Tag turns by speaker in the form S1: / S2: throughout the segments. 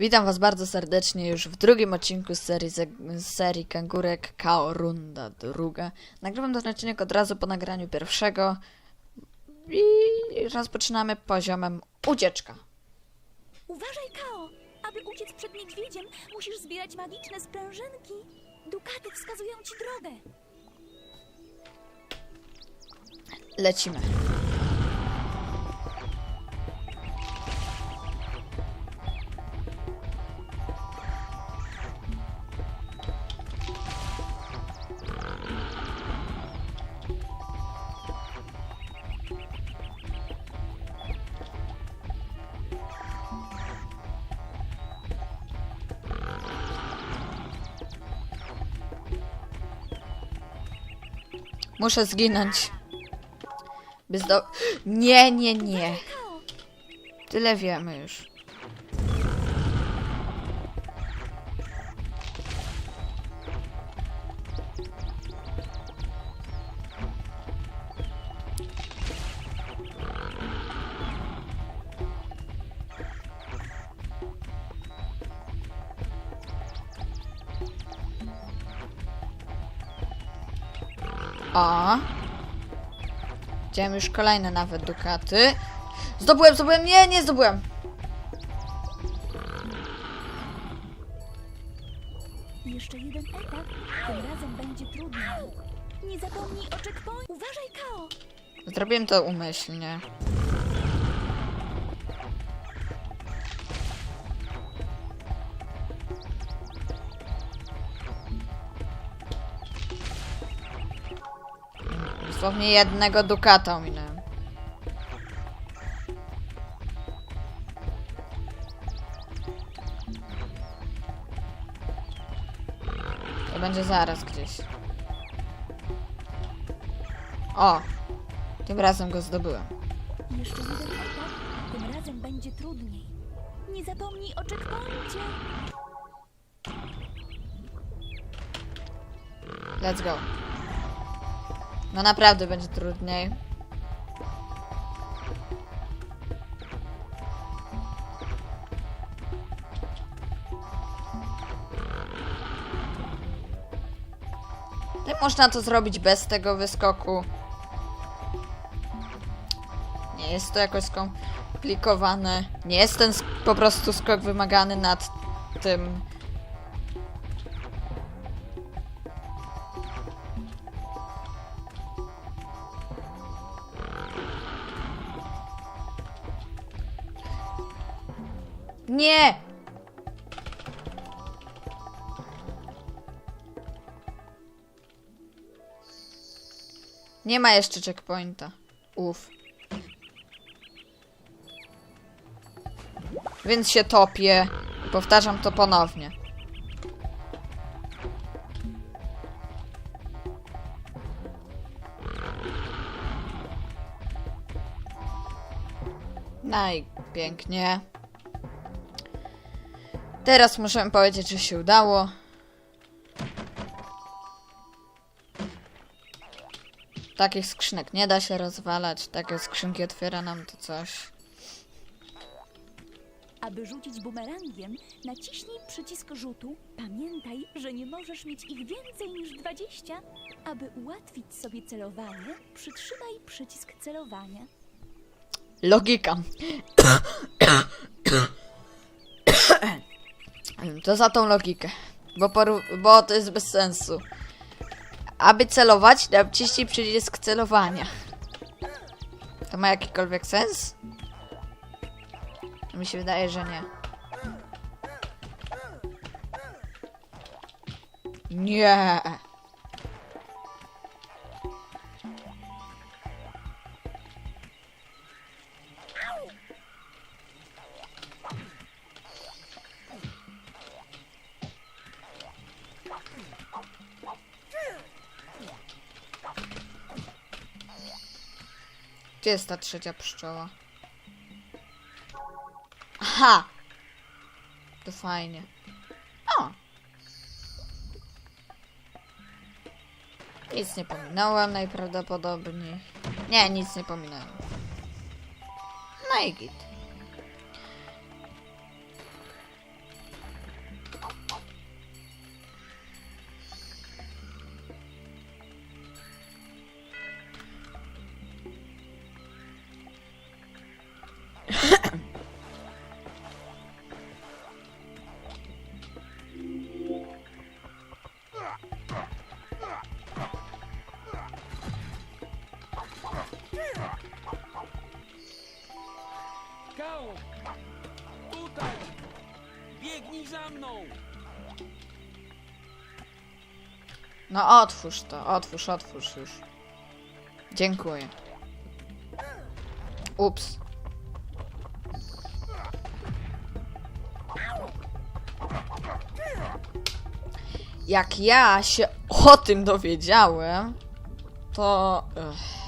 S1: Witam Was bardzo serdecznie już w drugim odcinku z serii, z serii Kangurek KO Runda druga. Nagrywam ten odcinek od razu po nagraniu pierwszego i rozpoczynamy poziomem ucieczka.
S2: Uważaj, Kao! Aby uciec przed niedźwiedziem, musisz zbierać magiczne sprężynki. Dukaty wskazują ci drogę.
S1: Lecimy. Muszę zginąć. By zdo... Nie, nie, nie. Tyle wiemy już. O. Widziałem już kolejne nawet dukaty. Zdobyłem, zdobyłem, nie, nie zdobyłem.
S2: Jeszcze jeden etap, tym razem będzie trudniej. Nie zapomnij o checkpoint. Uważaj, Kao!
S1: Zrobiłem to umyślnie. Dosłownie jednego dukata ominąłem. To będzie zaraz gdzieś. O! Tym razem go zdobyłem.
S2: Jeszcze jeden tym razem będzie trudniej. Nie zapomnij o checkpoincie.
S1: Let's go. No naprawdę będzie trudniej. Jak można to zrobić bez tego wyskoku? Nie jest to jakoś skomplikowane. Nie jest ten po prostu skok wymagany nad tym Nie! Nie ma jeszcze checkpointa. Uf. Więc się topię. Powtarzam to ponownie. No i pięknie. Teraz możemy powiedzieć, że się udało. Takich skrzynek nie da się rozwalać. Takie skrzynki otwiera nam to coś.
S2: Aby rzucić bumerangiem, naciśnij przycisk rzutu. Pamiętaj, że nie możesz mieć ich więcej niż 20. Aby ułatwić sobie celowanie, przytrzymaj przycisk celowania.
S1: Logika. To za tą logikę. Bo, bo to jest bez sensu. Aby celować, naciśnij przycisk celowania. To ma jakikolwiek sens? Mi się wydaje, że nie. Nie. Gdzie jest ta trzecia pszczoła? Aha! To fajnie. O! Nic nie pominąłem najprawdopodobniej. Nie, nic nie pominąłem. No i git. No otwórz to, otwórz, otwórz już. Dziękuję. Ups. Jak ja się o tym dowiedziałem, to. Ech.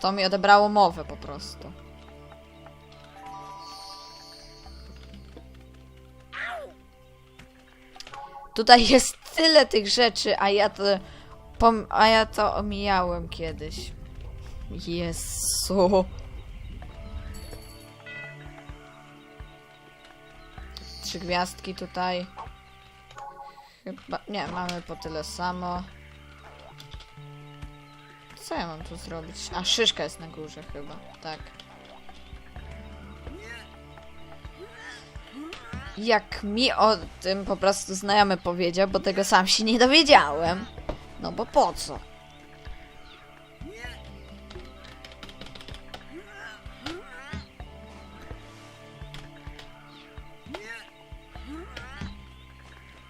S1: To mi odebrało mowę po prostu. Tutaj jest tyle tych rzeczy, a ja to. A ja to omijałem kiedyś. Jezu. Trzy gwiazdki tutaj. Chyba. Nie, mamy po tyle samo. Co ja mam tu zrobić? A szyszka jest na górze chyba, tak. Jak mi o tym po prostu znajomy powiedział, bo tego sam się nie dowiedziałem. No bo po co?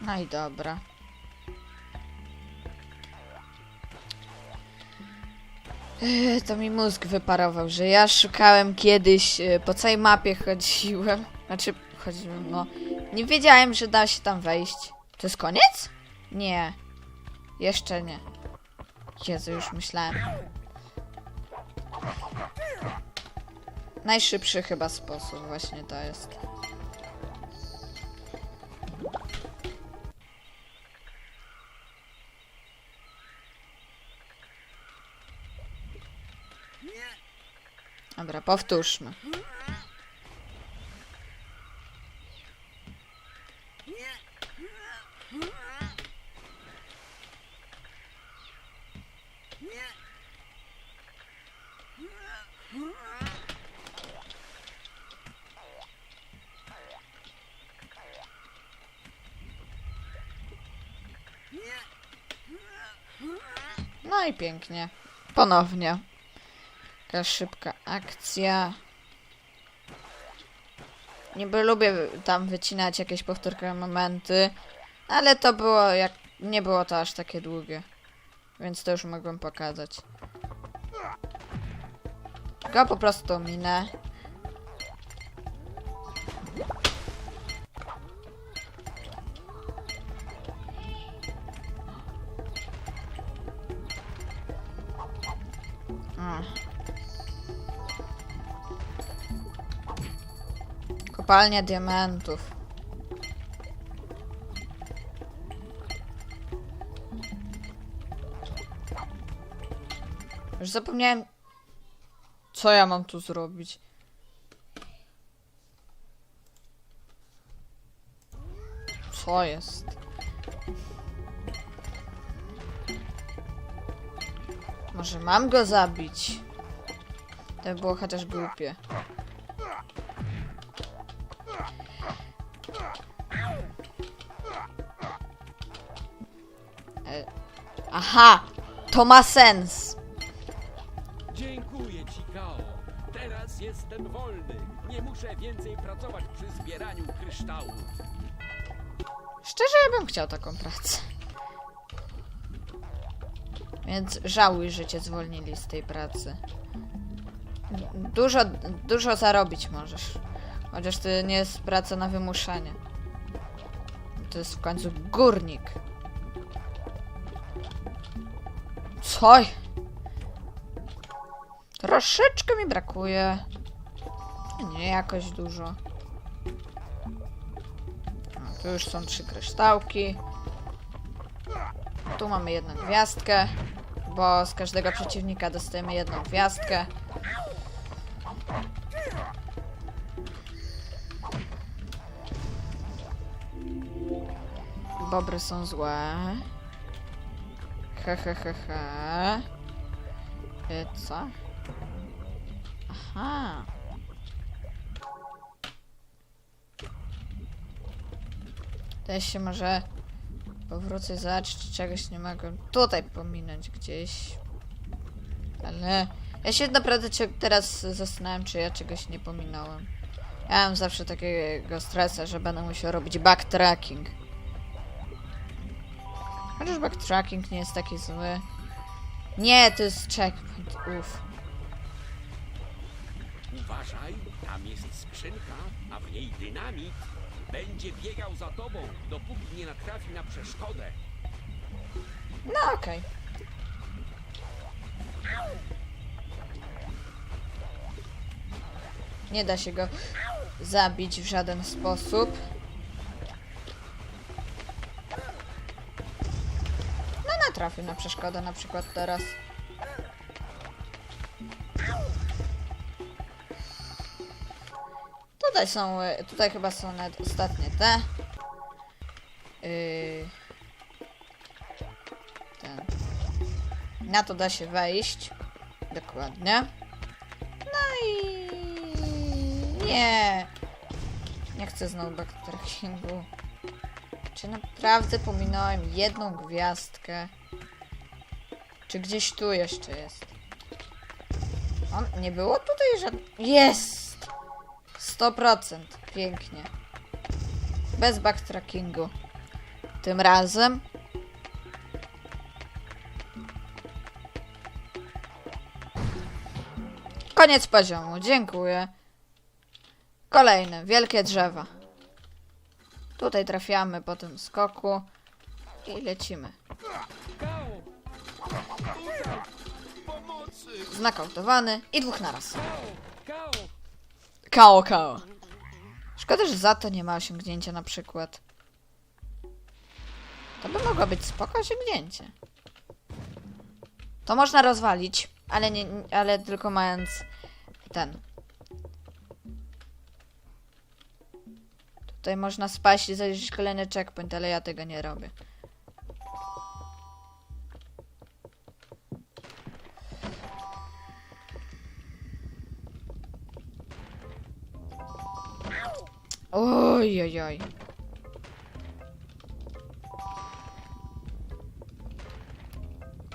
S1: No i dobra. Ech, To mi mózg wyparował, że ja szukałem kiedyś, e, po całej mapie chodziłem. Znaczy, no. Nie wiedziałem, że da się tam wejść. To jest koniec? Nie. Jeszcze nie. Jezu, już myślałem. Najszybszy chyba sposób właśnie to jest. Dobra, powtórzmy. No i pięknie. Ponownie. Taka szybka akcja. Niby lubię tam wycinać jakieś powtórkowe momenty, ale to było jak... nie było to aż takie długie. Więc to już mogłem pokazać. Go po prostu minę. Kopalnia diamentów. Już zapomniałem, co ja mam tu zrobić. Co jest? Może mam go zabić? To by było chociaż głupie. Aha! To ma sens!
S3: Dziękuję ci, Kao. Teraz jestem wolny. Nie muszę więcej pracować przy zbieraniu kryształów.
S1: Szczerze, ja bym chciał taką pracę. Więc żałuj, że cię zwolnili z tej pracy. Dużo, dużo zarobić możesz. Chociaż to nie jest praca na wymuszenie. To jest w końcu górnik. Co? Troszeczkę mi brakuje. Nie jakoś dużo. Tu już są trzy kryształki. Tu mamy jedną gwiazdkę, bo z każdego przeciwnika dostajemy jedną gwiazdkę. Bobry są złe. He, he, he, he. Y, Co? Aha. Też się może powrócę zobaczyć, czy czegoś nie mogę tutaj pominąć gdzieś. Ale ja się naprawdę teraz zastanawiam, czy ja czegoś nie pominąłem. Ja mam zawsze takiego stresa, że będę musiał robić backtracking. Chociaż backtracking nie jest taki zły. Nie, to jest checkpoint. Uff.
S3: Uważaj, tam jest skrzynka, a w niej dynamit. Będzie biegał za tobą, dopóki nie natrafi na przeszkodę.
S1: No okej. Nie da się go zabić w żaden sposób. Natrafił na przeszkodę na przykład teraz. Tutaj są, y, tutaj chyba są nawet ostatnie te. Yy, ten. Na to da się wejść. Dokładnie. No i... Nie. Nie chcę znowu backtrackingu. Czy naprawdę pominąłem jedną gwiazdkę? Czy gdzieś tu jeszcze jest? On, nie było tutaj żadnego... Jest! 100%. Pięknie. Bez backtrackingu. Tym razem Koniec poziomu, dziękuję. Kolejne, wielkie drzewa. Tutaj trafiamy po tym skoku i lecimy.
S3: Pomocy!
S1: Znakautowany i dwóch naraz. Kao, kao. Szkoda, że za to nie ma osiągnięcia na przykład. To by mogło być spoko osiągnięcie. To można rozwalić, ale nie, ale tylko mając ten. Tutaj można spaść i zajrzeć kolejny checkpoint, ale ja tego nie robię. Oj, oj.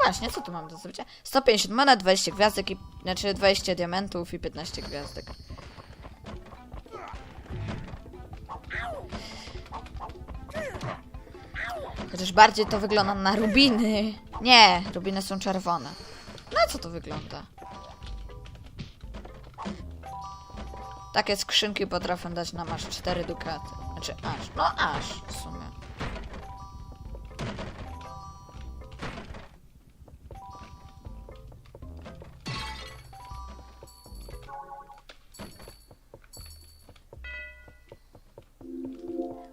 S1: Właśnie, co tu mam do zdobycia? 150 monet, 20 gwiazdek i... Znaczy 20 diamentów i 15 gwiazdek. Chociaż bardziej to wygląda na rubiny. Nie, rubiny są czerwone. Na co to wygląda? Takie skrzynki potrafią dać nam aż 4 dukaty. Znaczy aż, no aż w sumie.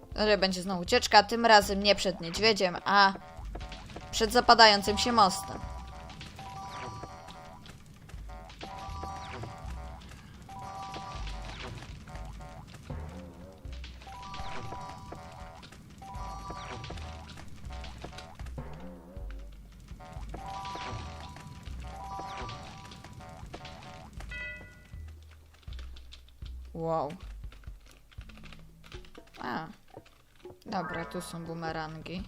S1: Tutaj będzie znowu ucieczka, tym razem nie przed niedźwiedziem, a przed zapadającym się mostem. Wow. A. Dobra, tu są bumerangi.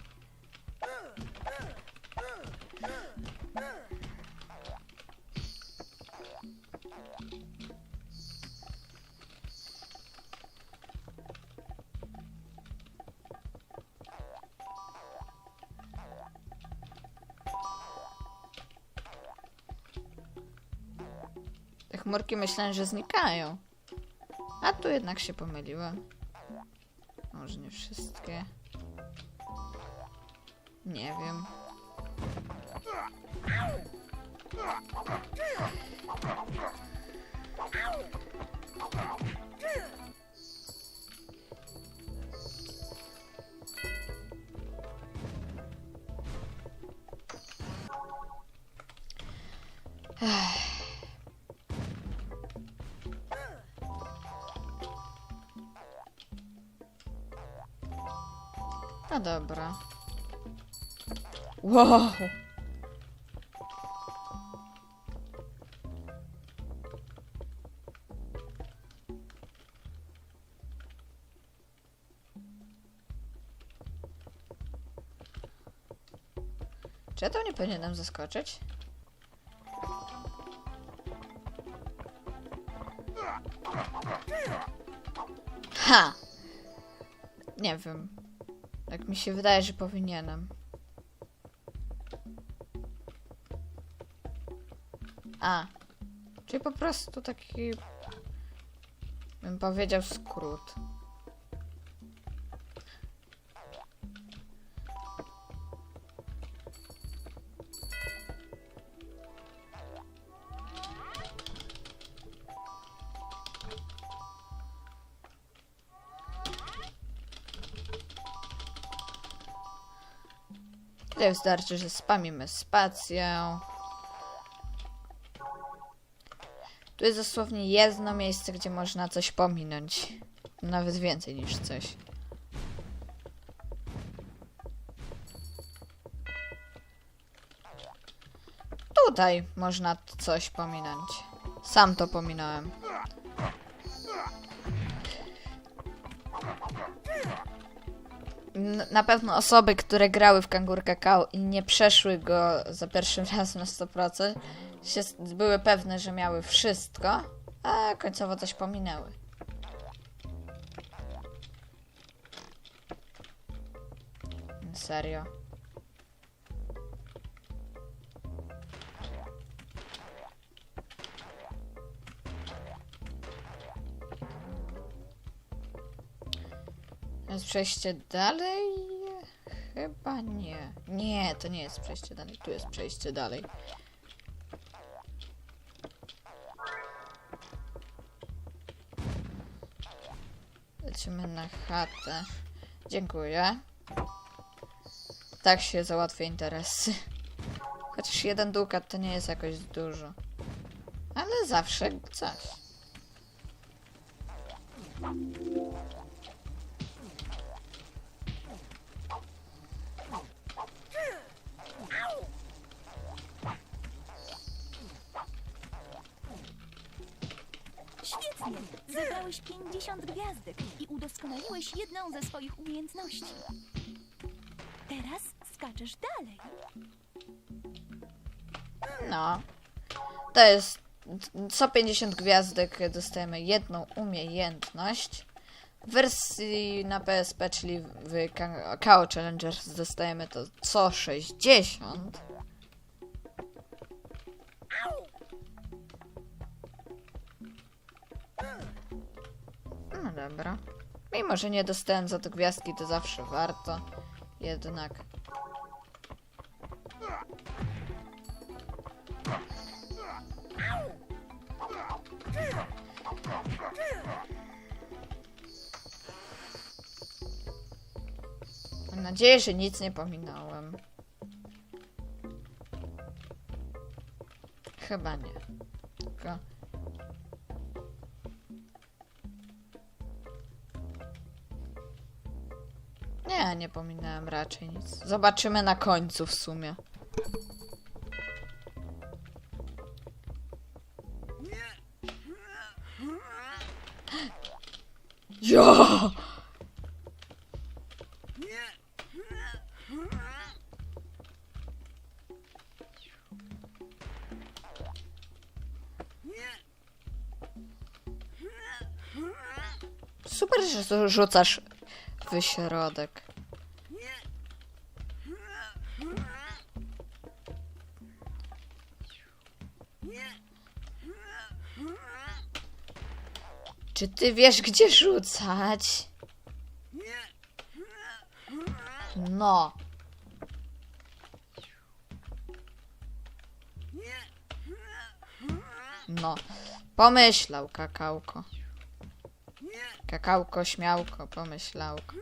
S1: Te chmurki myślałem, że znikają. A tu jednak się pomyliłem. Może nie wszystkie. Nie wiem. No dobra. Wow! Czy ja to nie powinienem zaskoczyć? Ha! Nie wiem. Tak mi się wydaje, że powinienem. A. Czyli po prostu taki. bym powiedział skrót. Tutaj wystarczy, że spamimy spację. Tu jest dosłownie jedno miejsce, gdzie można coś pominąć. Nawet więcej niż coś. Tutaj można coś pominąć. Sam to pominąłem. Na pewno osoby, które grały w Kangur Kakao i nie przeszły go za pierwszym razem na 100%, się, były pewne, że miały wszystko, a końcowo coś pominęły. Serio. Jest przejście dalej? Chyba nie. Nie, to nie jest przejście dalej. Tu jest przejście dalej. Lecimy na chatę. Dziękuję. Tak się załatwia interesy. Chociaż jeden dukat to nie jest jakoś dużo. Ale zawsze coś.
S2: Zebrałeś 50 gwiazdek i udoskonaliłeś jedną ze swoich umiejętności. Teraz skaczesz dalej.
S1: No. To jest. Co 50 gwiazdek dostajemy jedną umiejętność. W wersji na PSP, czyli w Ka- KO Challengers dostajemy to co 60. dobra. Mimo, że nie dostałem za to gwiazdki, to zawsze warto. Jednak. Mam nadzieję, że nic nie pominąłem. Chyba nie. Tylko... Nie, nie pominąłem raczej nic. Zobaczymy na końcu w sumie. Ja! Super, że rzucasz w środek. Czy ty wiesz, gdzie rzucać? No. No. Pomyślał kakałko. Kakałko, śmiałko, pomyślałko.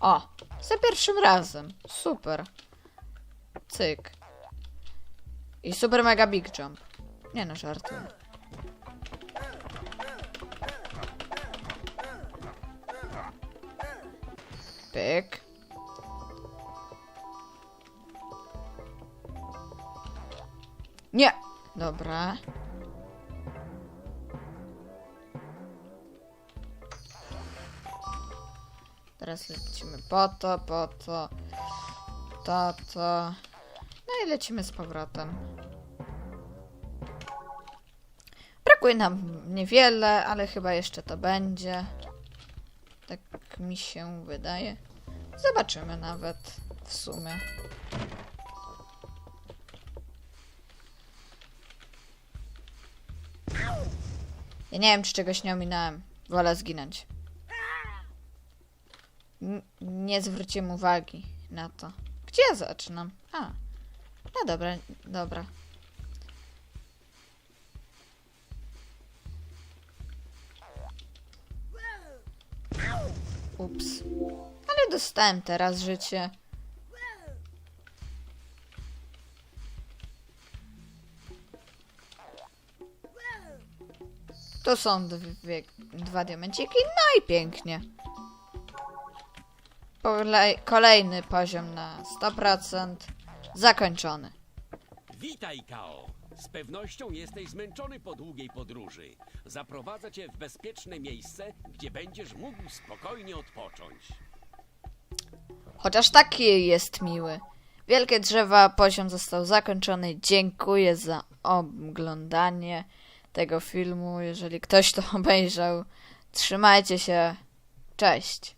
S1: O, za pierwszym razem. Super. Cyk. I super mega big jump. Nie no, żartuję. Pyk. Nie! Dobra. Teraz lecimy po to, po to, to, to. I lecimy z powrotem. Brakuje nam niewiele, ale chyba jeszcze to będzie. Tak mi się wydaje. Zobaczymy nawet w sumie. Ja nie wiem, czy czegoś nie ominąłem. Wolę zginąć. N- nie zwróciłem uwagi na to. Gdzie ja zaczynam? A. No dobra, dobra. Ups. Ale dostałem teraz życie. To są dwie, dwa diamenciki, no i pięknie. Kolej, kolejny poziom na 100% zakończony.
S3: Witaj, Kao. Z pewnością jesteś zmęczony po długiej podróży. Zaprowadzę cię w bezpieczne miejsce, gdzie będziesz mógł spokojnie odpocząć.
S1: Chociaż taki jest miły. Wielkie drzewa, poziom został zakończony. Dziękuję za oglądanie tego filmu. Jeżeli ktoś to obejrzał, trzymajcie się. Cześć.